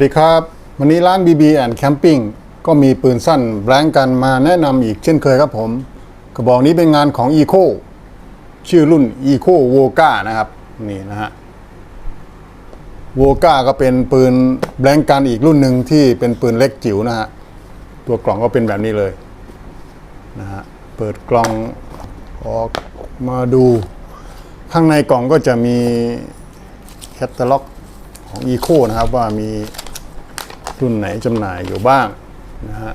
สวัสดีครับ วันนี้ร้าน BB and Camping ก็มีปืนสั้นแบงกันมาแนะนำอีกเช่นเคยครับผม กระบอกนี้เป็นงานของ Eco ชื่อรุ่น Eco v o g a นะครับ นี่นะฮะ v o g a ก็เป็นปืนแบงกันอีกรุ่นหนึ่งที่เป็นปืนเล็กจิ๋วนะฮะ ตัวกล่องก็เป็นแบบนี้เลยนะฮะ เปิดกล่องออกมาดู ข้างในกล่องก็จะมีแคตตาล็อกของ Eco นะครับว่ามี รุ่นไหนจำหน่ายอยู่บ้างนะฮะ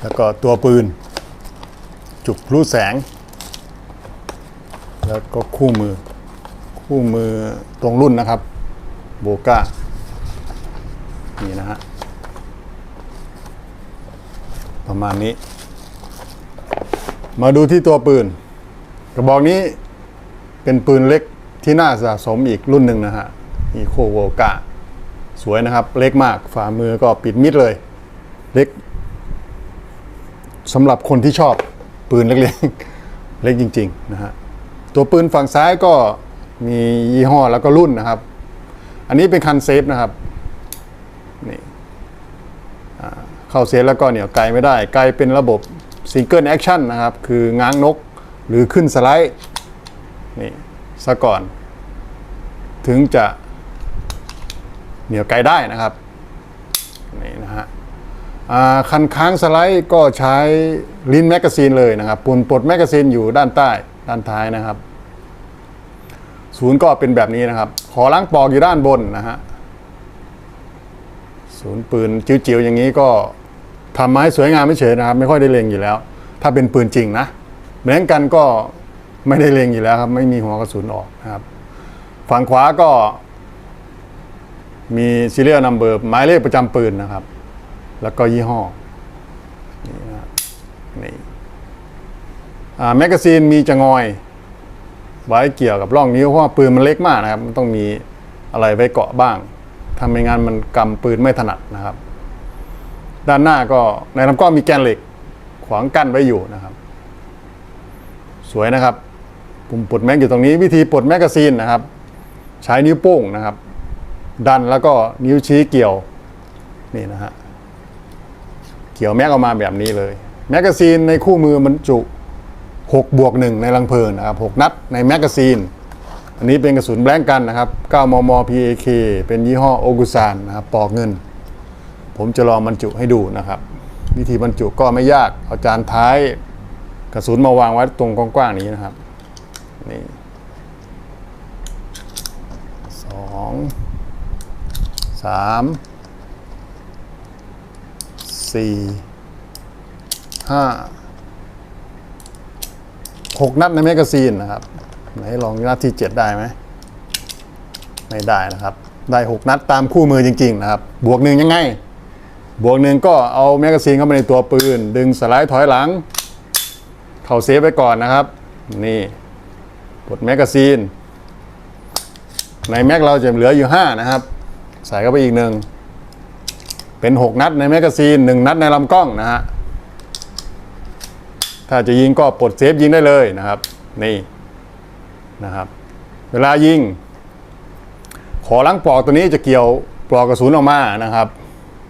แล้วก็ตัวปืน จุกพลุแสง แล้วก็คู่มือ คู่มือตรงรุ่นนะครับโบก้านี่นะฮะประมาณนี้ มาดูที่ตัวปืน กระบอกนี้เป็นปืนเล็กที่น่าสะสมอีกรุ่นหนึ่งนะฮะอีโคโวกา สวยนะครับ เล็กมากฝ่ามือก็ปิดมิดเลย เล็กสำหรับคนที่ชอบปืนเล็กๆเล็กจริงๆนะฮะตัวปืนฝั่งซ้ายก็มียี่ห้อแล้วก็รุ่นนะครับ อันนี้เป็นคันเซฟนะครับนี่เข้าเซฟแล้วก็เหนี่ยวไกลไม่ได้ ไกลเป็นระบบซิงเกิลแอคชั่นนะครับ คือง้างนกหรือขึ้นสไลด์นี่ซะก่อน ถึงจะ เหนี่ยวไกลได้นะครับนี่นะฮะคันค้างสไลด์ก็ใช้ลิ้นแมกกาซีนเลยนะครับปุ่มปลดแมกกาซีนอยู่ด้านใต้ด้านท้ายนะครับ ศูนย์ก็เป็นแบบนี้นะครับ ขอล้างปอกอยู่ด้านบนนะฮะศูนย์ปืนจิ๋วๆอย่างนี้ก็ทำมาให้สวยงามไม่เฉยนะครับ ไม่ค่อยได้เลงอยู่แล้ว ถ้าเป็นปืนจริงนะเหมือนกันก็ไม่ได้เลงอยู่แล้วครับ ไม่มีหัวกระสุนออกนะครับ ฝั่งขวาก็ มีซีเรียลนัมเบอร์หมายเลขประจำปืนนะครับ แล้วก็ยี่ห้อ นี่นะนี่แมกกาซีนมีจะงอย ไว้เกี่ยวกับร่องนิ้วเพราะว่าปืนมันเล็กมากนะครับ มันต้องมีอะไรไว้เกาะบ้างทำไม่งั้นมันกำปืนไม่ถนัดนะครับ ด้านหน้าก็ในลำกล้องมีแกนเหล็กขวางกั้นไว้อยู่นะครับ สวยนะครับ ปุ่มปลดแม็กอยู่ตรงนี้วิธีปลดแมกกาซีนนะครับ ใช้นิ้วโป้งนะครับ ดันแล้วก็นิ้วชี้เกี่ยวนี่นะฮะเกี่ยวแม็กออกมาแบบนี้เลย แมกกาซีนในคู่มือบรรจุ 6 บวก 1 ในลังเพลินนะครับ6นัดในแมกกาซีน อันนี้เป็นกระสุนแบล็งกันนะครับ 9 มม PAK เป็นยี่ห้อโอกุซานนะครับปอกเงิน ผมจะลองบรรจุให้ดูนะครับ วิธีบรรจุก็ไม่ยาก เอาจานท้ายกระสุนมาวางไว้ตรงกว้างๆนี้นะครับนี่สอง สามสี่ห้าหกนัดในแมกกาซีนนะครับ ไหนลองนัดที่เจ็ดได้ไหมไม่ได้นะครับ ได้หกนัดตามคู่มือจริง ๆ นะครับ บวกหนึ่งยังไง บวกหนึ่งก็เอาแมกกาซีนเข้ามาในตัวปืน ดึงสไลด์ถอยหลัง เข้าเซฟไว้ก่อนนะครับ นี่กดแมกกาซีนในแม็กเราจะเหลืออยู่ 5 นะครับ ใส่เข้าไปอีกหนึ่ง เป็น 6 นัดในแมกกาซีน 1 นัดในลำกล้องนะฮะ ถ้าจะยิงก็ปลดเซฟยิงได้เลยนะครับ นี่นะครับ เวลายิง ขอล้างปลอกตัวนี้จะเกี่ยวปลอกกระสุนออกมานะครับ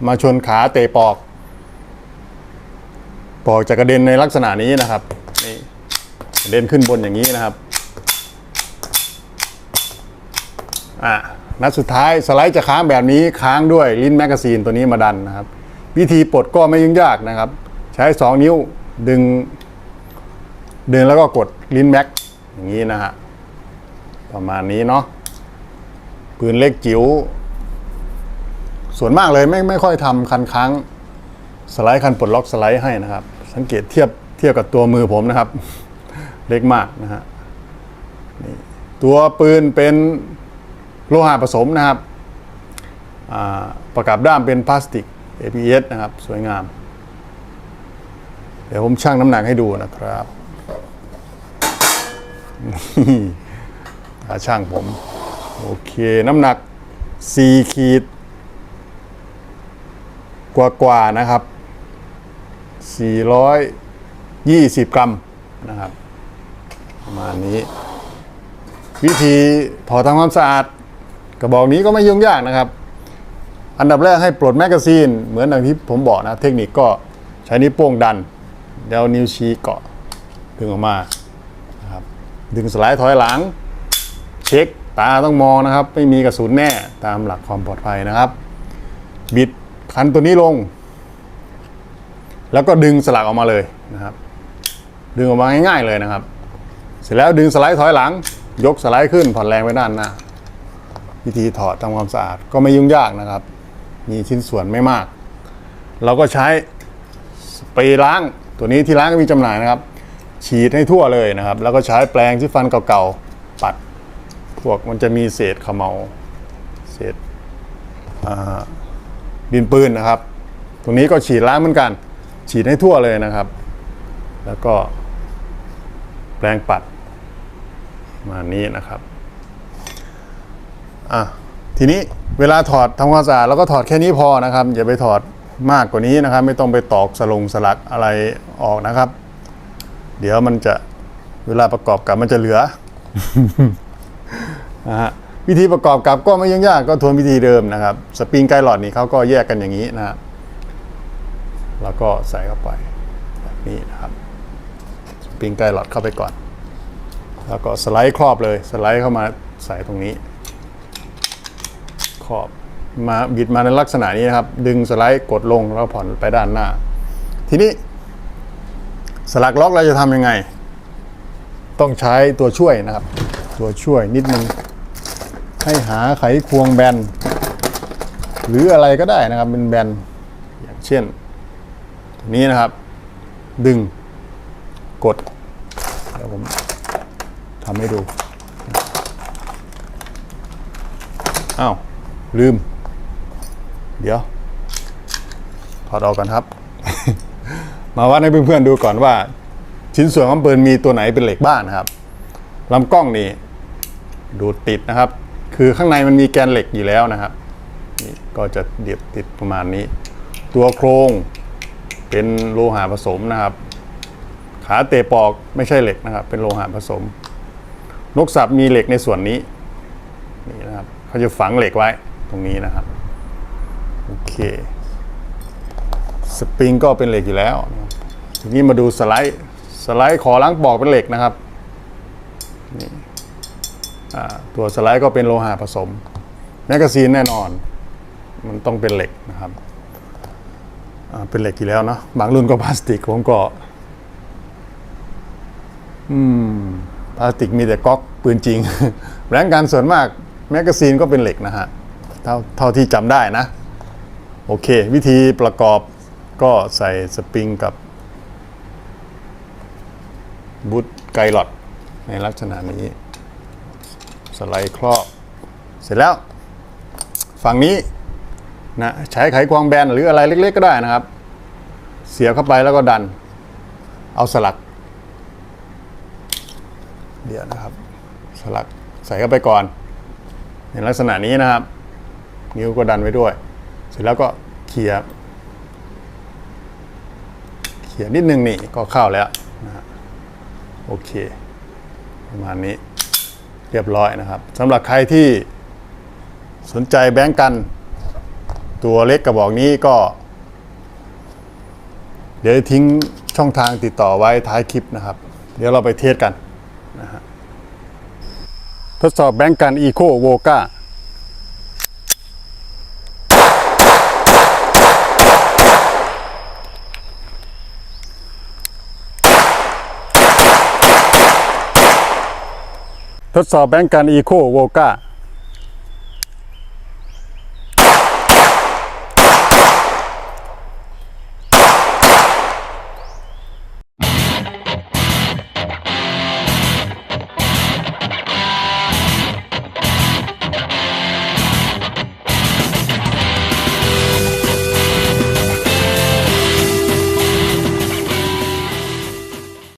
มาชนขาเตะปลอก ปลอกจะกระเด็นในลักษณะนี้นะครับ นี่กระเด็นขึ้นบนอย่างนี้นะครับ อะ นัดสุดท้ายสไลด์จะค้างแบบนี้ค้างด้วยลิ้นแมกกาซีนตัวนี้มาดันนะครับ วิธีปลดก็ไม่ยุ่งยากนะครับ ใช้ 2 นิ้วดึง ดึงแล้วก็กดลิ้นแม็กอย่างนี้นะฮะประมาณนี้เนาะปืนเล็กจิ๋วส่วนมากเลยไม่ไม่ค่อยทำคันค้างสไลด์คันปลดล็อกสไลด์ให้นะครับ สังเกตเทียบเทียบกับตัวมือผมนะครับ เล็กมากนะฮะนี่ตัวปืนเป็น โลหะผสมนะครับประกับด้ามเป็นพลาสติก ABS นะครับ สวยงาม เดี๋ยวผมชั่งน้ำหนักให้ดูนะครับนี่ช่างผม โอเค น้ำหนัก 4 ขีด กว่ากว่านะครับ 420 กรัมนะครับ ประมาณนี้ วิธีถอดทำความสะอาด กระบอกนี้ก็ไม่ยุ่งยากนะครับ อันดับแรกให้ปลดแมกกาซีน เหมือนอย่างที่ผมบอกนะ เทคนิคก็ใช้นิ้วโป้งดันเดี๋ยวนิ้วชี้เกาะดึงออกมานะครับดึงสไลด์ถอยหลัง เช็คตาต้องมองนะครับ ไม่มีกระสุนแน่ตามหลักความปลอดภัยนะครับ บิดคันตัวนี้ลง แล้วก็ดึงสลักออกมาเลยนะครับ ดึงออกมาง่ายๆเลยนะครับ เสร็จแล้วดึงสไลด์ถอยหลัง ยกสไลด์ขึ้นผ่อนแรงไปด้านหน้า วิธีถอดทำความสะอาดก็ไม่ยุ่งยากนะครับ มีชิ้นส่วนไม่มาก เราก็ใช้สเปรย์ล้างตัวนี้ที่ร้านก็มีจำหน่ายนะครับ ฉีดให้ทั่วเลยนะครับ แล้วก็ใช้แปรงที่ฟันเก่าๆปัดพวกมันจะมีเศษขมเมาเศษดินปืนนะครับ ตรงนี้ก็ฉีดล้างเหมือนกัน ฉีดให้ทั่วเลยนะครับ แล้วก็แปรงปัดมานี้นะครับ อะทีนี้เวลาถอดทำความสะอาดเราก็ถอดแค่นี้พอนะครับอย่าไปถอดมากกว่านี้นะครับ ไม่ต้องไปตอกสลงสลักอะไรออกนะครับ เดี๋ยวมันจะเวลาประกอบกับมันจะเหลือนะฮะวิธีประกอบกับก็ไม่ยุ่งยากก็ทวนวิธีเดิมนะครับ สปริงไกลหลอดนี่เขาก็แยกกันอย่างนี้นะครับแล้วก็ใส่เข้าไปแบบนี้นะครับ สปริงไกลหลอดเข้าไปก่อน แล้วก็สไลด์ครอบเลยสไลด์เข้ามาใส่ตรงนี้ ขอบมาบิดมาในลักษณะนี้นะครับ ดึงสไลด์กดลงแล้วผ่อนไปด้านหน้า ทีนี้ สลักล็อกเราจะทำยังไง ต้องใช้ตัวช่วยนะครับ ตัวช่วยนิดนึงให้หาไขควงแบน หรืออะไรก็ได้นะครับ เป็นแบนอย่างเช่นตัวนี้นะครับ ดึงกดเดี๋ยวผมทำให้ดูอ้าว ลืม เดี๋ยว ถอดออกกันครับ มาวัดให้เพื่อนๆดูก่อนว่า ชิ้นส่วนของปืนมีตัวไหนเป็นเหล็กบ้างนะครับลำกล้องนี่ดูติดนะครับ คือข้างในมันมีแกนเหล็กอยู่แล้วนะครับนี่ก็จะเดียดติดประมาณนี้ ตัวโครงเป็นโลหะผสมนะครับ ขาเตะปอกไม่ใช่เหล็กนะครับ เป็นโลหะผสม นกสับมีเหล็กในส่วนนี้นี่นะครับ เขาจะฝังเหล็กไว้ ตรงนี้นะครับ โอเคสปริงก็เป็นเหล็กอยู่แล้ว ทีนี้มาดูสไลด์สไลด์ขอล้างปอกเป็นเหล็กนะครับนี่ตัวสไลด์ก็เป็นโลหะผสม แมกกาซีนแน่นอน มันต้องเป็นเหล็กนะครับเป็นเหล็กอยู่แล้วเนาะบางรุ่นก็พลาสติกผมก็อืมพลาสติกมีแต่ก๊อกปืนจริงแรงการส่วนมาก แมกกาซีนก็เป็นเหล็กนะฮะ เท่าเท่าที่จำได้นะ โอเค วิธีประกอบก็ใส่สปริงกับบูทไกลหลอดในลักษณะนี้ สไลด์ครอบเสร็จแล้ว ฝั่งนี้นะใช้ไขควงแบนหรืออะไรเล็ก ๆ ก็ได้นะครับ เสียบเข้าไปแล้วก็ดัน เอาสลัก เดี๋ยวนะครับ สลักใส่เข้าไปก่อนในลักษณะนี้นะครับ นิ้วก็ดันไว้ด้วย เสร็จแล้วก็เขี่ยเขี่ยนิดนึงนี่ก็เข้าแล้วนะฮะโอเค ประมาณนี้เรียบร้อยนะครับสำหรับใครที่สนใจแบงก์กัน ตัวเล็กกระบอกนี้ก็ เดี๋ยวทิ้งช่องทางติดต่อไว้ท้ายคลิปนะครับ เดี๋ยวเราไปเทสกันนะฮะทดสอบแบงก์กันอีโคโว ทดสอบแบงก์การอีโคโวกา